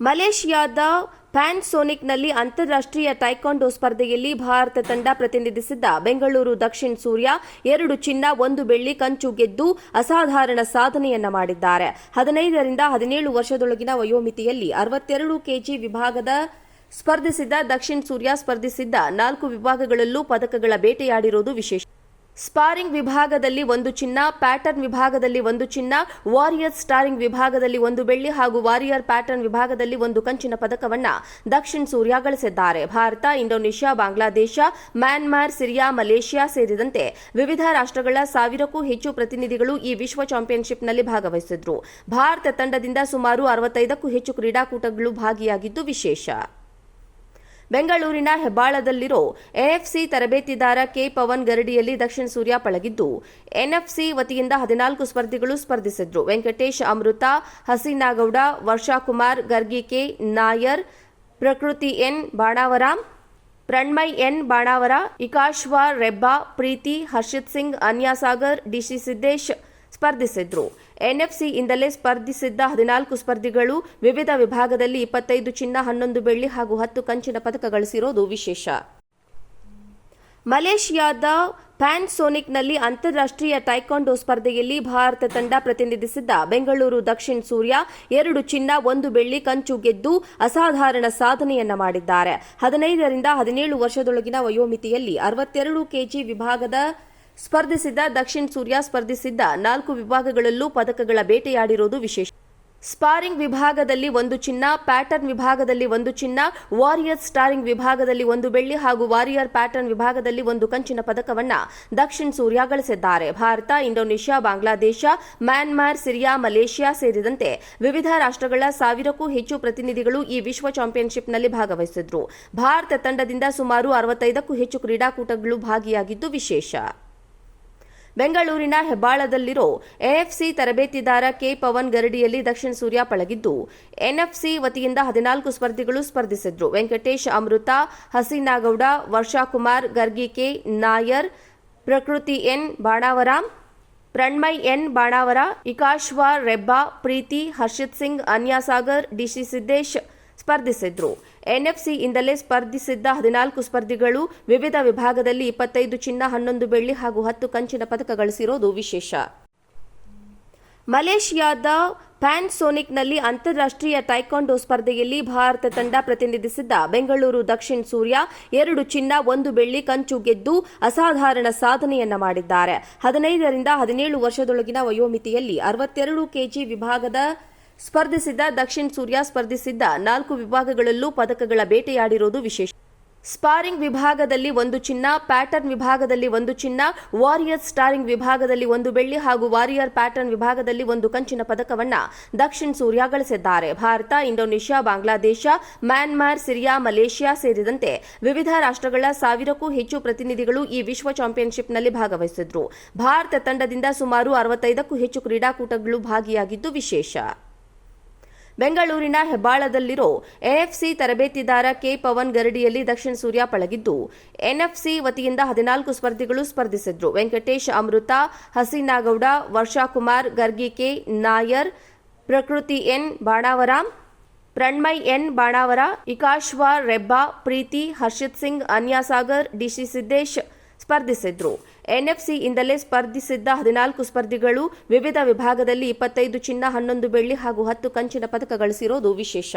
ಮಲೇಷಿಯಾದ ಪ್ಯಾನ್ಸೋನಿಕ್ನಲ್ಲಿ ಅಂತಾರಾಷ್ಟ್ರೀಯ ಟೈಕಾಂಡೋ ಸ್ಪರ್ಧೆಯಲ್ಲಿ ಭಾರತ ತಂಡ ಪ್ರತಿನಿಧಿಸಿದ್ದ ಬೆಂಗಳೂರು ದಕ್ಷಿಣ ಸೂರ್ಯ ಎರಡು ಚಿನ್ನ, ಒಂದು ಬೆಳ್ಳಿ, ಕಂಚು ಗೆದ್ದು ಅಸಾಧಾರಣ ಸಾಧನೆಯನ್ನ ಮಾಡಿದ್ದಾರೆ. ಹದಿನೈದರಿಂದ ಹದಿನೇಳು ವರ್ಷದೊಳಗಿನ ವಯೋಮಿತಿಯಲ್ಲಿ ಅರವತ್ತೆರಡು ಕೆಜಿ ವಿಭಾಗದ ಸ್ಪರ್ಧಿಸಿದ್ದ ದಕ್ಷಿಣ ಸೂರ್ಯ ಸ್ಪರ್ಧಿಸಿದ್ದ ನಾಲ್ಕು ವಿಭಾಗಗಳಲ್ಲೂ ಪದಕಗಳ ಬೇಟೆಯಾಡಿರುವುದು ವಿಶೇಷ. ಸ್ಪಾರಿಂಗ್ ವಿಭಾಗದಲ್ಲಿ ಒಂದು ಚಿನ್ನ, ಪ್ಯಾಟರ್ನ್ ವಿಭಾಗದಲ್ಲಿ ಒಂದು ಚಿನ್ನ ವಾರಿಯರ್ ಸ್ಟಾರಿಂಗ್ ವಿಭಾಗದಲ್ಲಿ ಒಂದು ಬೆಳ್ಳಿ ಹಾಗೂ ವಾರಿಯರ್ ಪ್ಯಾಟರ್ನ್ ವಿಭಾಗದಲ್ಲಿ ಒಂದು ಕಂಚಿನ ಪದಕವನ್ನು ದಕ್ಷಿಣ ಸೂರ್ಯ ಗಳಿಸಿದ್ದಾರೆ. Bharat, Indonesia, Bangladesh, Myanmar, Syria, Malaysia ಸೇರಿದಂತೆ ವಿವಿಧ ರಾಷ್ಟ್ರಗಳ ಸಾವಿರಕ್ಕೂ ಹೆಚ್ಚು ಪ್ರತಿನಿಧಿಗಳು ಈ ವಿಶ್ವ ಚಾಂಪಿಯನ್ಶಿಪ್ನಲ್ಲಿ ಭಾಗವಹಿಸಿದ್ರು. ಭಾರತ ತಂಡದಿಂದ ಸುಮಾರು ಅರವತ್ತೈದಕ್ಕೂ ಹೆಚ್ಚು ಕ್ರೀಡಾಕೂಟಗಳು ಭಾಗಿಯಾಗಿದ್ದು ವಿಶೇಷ. ಬೆಂಗಳೂರಿನ ಹೆಬ್ಬಾಳದಲ್ಲಿರೋ ಎಎಫ್ಸಿ ತರಬೇತಿದಾರ ಕೆ ಪವನ್ ಗರಡಿಯಲ್ಲಿ ದಕ್ಷಿಣ ಸೂರ್ಯ ಪಳಗಿದ್ದು, ಎನ್ಎಫ್ಸಿ ವತಿಯಿಂದ ಹದಿನಾಲ್ಕು ಸ್ಪರ್ಧಿಗಳು ಸ್ಪರ್ಧಿಸಿದ್ರು. Venkatesh Amrutha Haseena Gowda Varsha Kumar Gargi K Nair, Prakruthi N Banavara Pranmay N Banavara, Ikashwa Rebba, Preethi, Harshit Singh Anya Sagar DC Siddesh ಸ್ಪರ್ಧಿಸಿದ್ರು. ಎನ್ಎಫ್ಸಿಯಿಂದಲೇ ಸ್ಪರ್ಧಿಸಿದ್ದ ಹದಿನಾಲ್ಕು ಸ್ಪರ್ಧಿಗಳು, ವಿವಿಧ ವಿಭಾಗದಲ್ಲಿ ಇಪ್ಪತ್ತೈದು ಚಿನ್ನ, ಹನ್ನೊಂದು ಬೆಳ್ಳಿ ಹಾಗೂ ಹತ್ತು ಕಂಚಿನ ಪದಕ ಗಳಿಸಿರೋದು ವಿಶೇಷ. ಮಲೇಷಿಯಾದ ಪ್ಯಾನ್ಸೋನಿಕ್ನಲ್ಲಿ ಅಂತಾರಾಷ್ಟ್ರೀಯ ಟೈಕಾಂಡೋ ಸ್ಪರ್ಧೆಯಲ್ಲಿ ಭಾರತ ತಂಡ ಪ್ರತಿನಿಧಿಸಿದ್ದ ಬೆಂಗಳೂರು ದಕ್ಷಿಣ್ ಸೂರ್ಯ ಎರಡು ಚಿನ್ನ, ಒಂದು ಬೆಳ್ಳಿ, ಕಂಚು ಗೆದ್ದು ಅಸಾಧಾರಣ ಸಾಧನೆಯನ್ನ ಮಾಡಿದ್ದಾರೆ. ಹದಿನೈದರಿಂದ ಹದಿನೇಳು ವರ್ಷದೊಳಗಿನ ವಯೋಮಿತಿಯಲ್ಲಿ ಅರವತ್ತೆರಡು ಕೆಜಿ ವಿಭಾಗದ ಸ್ಪರ್ಧಿಸಿದ್ದ ದಕ್ಷಿಣ್ ಸೂರ್ಯ ಸ್ಪರ್ಧಿಸಿದ್ದ ನಾಲ್ಕು ವಿಭಾಗಗಳಲ್ಲೂ ಪದಕಗಳ ಬೇಟೆಯಾಡಿರುವುದು ವಿಶೇಷ. ಸ್ಪಾರಿಂಗ್ ವಿಭಾಗದಲ್ಲಿ ಒಂದು ಚಿನ್ನ, ಪ್ಯಾಟರ್ನ್ ವಿಭಾಗದಲ್ಲಿ ಒಂದು ಚಿನ್ನ ವಾರಿಯರ್ ಸ್ಟಾರಿಂಗ್ ವಿಭಾಗದಲ್ಲಿ ಒಂದು ಬೆಳ್ಳಿ ಹಾಗೂ ವಾರಿಯರ್ ಪ್ಯಾಟರ್ನ್ ವಿಭಾಗದಲ್ಲಿ ಒಂದು ಕಂಚಿನ ಪದಕವನ್ನ ದಕ್ಷಿಣ ಸೂರ್ಯ ಗಳಿಸಿದ್ದಾರೆ. Bharat, Indonesia, Bangladesh, Myanmar, Syria, Malaysia ಸೇರಿದಂತೆ ವಿವಿಧ ರಾಷ್ಟ್ರಗಳ ಸಾವಿರಕ್ಕೂ ಹೆಚ್ಚು ಪ್ರತಿನಿಧಿಗಳು ಈ ವಿಶ್ವ ಚಾಂಪಿಯನ್ಶಿಪ್ನಲ್ಲಿ ಭಾಗವಹಿಸಿದ್ರು. ಭಾರತ ತಂಡದಿಂದ ಸುಮಾರು ಅರವತ್ತೈದಕ್ಕೂ ಹೆಚ್ಚು ಕ್ರೀಡಾಕೂಟಗಳು ಭಾಗಿಯಾಗಿದ್ದು ವಿಶೇಷ. ಬೆಂಗಳೂರಿನ ಹೆಬ್ಬಾಳದಲ್ಲಿರೋ ಎಎಫ್ಸಿ ತರಬೇತಿದಾರ ಕೆ ಪವನ್ ಗರಡಿಯಲ್ಲಿ ದಕ್ಷಿಣ ಸೂರ್ಯ ಪಳಗಿದ್ದು, ಎನ್ಎಫ್ಸಿ ವತಿಯಿಂದ ಹದಿನಾಲ್ಕು ಸ್ಪರ್ಧಿಗಳು ಸ್ಪರ್ಧಿಸಿದ್ರು. Venkatesh Amrutha Haseena Gowda Varsha Kumar Gargi K Nair, Prakruthi N Banavara Pranamay N Banavara, Ikashwa Rebba, Preethi, Harshit Singh Anya Sagar DC Siddesh ಸ್ಪರ್ಧಿಸಿದ್ರು. ಎನ್ಎಫ್ಸಿಯಿಂದಲೇ ಸ್ಪರ್ಧಿಸಿದ್ದ ಹದಿನಾಲ್ಕು ಸ್ಪರ್ಧಿಗಳು, ವಿವಿಧ ವಿಭಾಗದಲ್ಲಿ ಇಪ್ಪತ್ತೈದು ಚಿನ್ನ, ಹನ್ನೊಂದು ಬೆಳ್ಳಿ ಹಾಗೂ ಹತ್ತು ಕಂಚಿನ ಪದಕ ಗಳಿಸಿರೋದು ವಿಶೇಷ. ಮಲೇಷಿಯಾದ ಪ್ಯಾನ್ಸೋನಿಕ್ನಲ್ಲಿ ಅಂತಾರಾಷ್ಟ್ರೀಯ ಟೈಕಾಂಡೋ ಸ್ಪರ್ಧೆಯಲ್ಲಿ ಭಾರತ ತಂಡ ಪ್ರತಿನಿಧಿಸಿದ್ದ ಬೆಂಗಳೂರು ದಕ್ಷಿಣ್ ಸೂರ್ಯ ಎರಡು ಚಿನ್ನ, ಒಂದು ಬೆಳ್ಳಿ, ಕಂಚು ಗೆದ್ದು ಅಸಾಧಾರಣ ಸಾಧನೆಯನ್ನ ಮಾಡಿದ್ದಾರೆ. ಹದಿನೈದರಿಂದ ಹದಿನೇಳು ವರ್ಷದೊಳಗಿನ ವಯೋಮಿತಿಯಲ್ಲಿ ಅರವತ್ತೆರಡು ಕೆಜಿ ವಿಭಾಗದ ಸ್ಪರ್ಧಿಸಿದ್ದ ದಕ್ಷಿಣ್ ಸೂರ್ಯ ಸ್ಪರ್ಧಿಸಿದ್ದ ನಾಲ್ಕು ವಿಭಾಗಗಳಲ್ಲೂ ಪದಕಗಳ ಬೇಟೆಯಾಡಿರುವುದು ವಿಶೇಷ. ಸ್ಪಾರಿಂಗ್ ವಿಭಾಗದಲ್ಲಿ ಒಂದು ಚಿನ್ನ, ಪ್ಯಾಟರ್ನ್ ವಿಭಾಗದಲ್ಲಿ ಒಂದು ಚಿನ್ನ ವಾರಿಯರ್ ಸ್ಟಾರಿಂಗ್ ವಿಭಾಗದಲ್ಲಿ ಒಂದು ಬೆಳ್ಳಿ ಹಾಗೂ ವಾರಿಯರ್ ಪ್ಯಾಟರ್ನ್ ವಿಭಾಗದಲ್ಲಿ ಒಂದು ಕಂಚಿನ ಪದಕವನ್ನ ದಕ್ಷಿಣ ಸೂರ್ಯ ಗಳಿಸಿದ್ದಾರೆ. Bharat, Indonesia, Bangladesh, Myanmar, Syria, Malaysia ಸೇರಿದಂತೆ ವಿವಿಧ ರಾಷ್ಟ್ರಗಳ ಸಾವಿರಕ್ಕೂ ಹೆಚ್ಚು ಪ್ರತಿನಿಧಿಗಳು ಈ ವಿಶ್ವ ಚಾಂಪಿಯನ್ಶಿಪ್ನಲ್ಲಿ ಭಾಗವಹಿಸಿದ್ರು. ಭಾರತ ತಂಡದಿಂದ ಸುಮಾರು ಅರವತ್ತೈದಕ್ಕೂ ಹೆಚ್ಚು ಕ್ರೀಡಾಕೂಟಗಳು ಭಾಗಿಯಾಗಿದ್ದು ವಿಶೇಷ. ಬೆಂಗಳೂರಿನ ಹೆಬ್ಬಾಳದಲ್ಲಿರೋ ಎಎಫ್ಸಿ ತರಬೇತಿದಾರ ಕೆ ಪವನ್ ಗರಡಿಯಲ್ಲಿ ದಕ್ಷಿಣ ಸೂರ್ಯ ಪಳಗಿದ್ದು, ಎನ್ಎಫ್ಸಿ ವತಿಯಿಂದ ಹದಿನಾಲ್ಕು ಸ್ಪರ್ಧಿಗಳು ಸ್ಪರ್ಧಿಸಿದ್ರು. Venkatesh Amrutha Haseena Gowda Varsha Kumar Gargi K Nair, Prakruthi N Banavara Pranmay N Banavara, Ikashwa Rebba, Preethi, Harshit Singh Anya Sagar DC Siddesh ಸ್ಪರ್ಧಿಸಿದ್ರು. ಎನ್ಎಫ್ಸಿಯಿಂದಲೇ ಸ್ಪರ್ಧಿಸಿದ್ದ ಹದಿನಾಲ್ಕು ಸ್ಪರ್ಧಿಗಳು, ವಿವಿಧ ವಿಭಾಗದಲ್ಲಿ ಇಪ್ಪತ್ತೈದು ಚಿನ್ನ, ಹನ್ನೊಂದು ಬೆಳ್ಳಿ ಹಾಗೂ ಹತ್ತು ಕಂಚಿನ ಪದಕ ಗಳಿಸಿರೋದು ವಿಶೇಷ.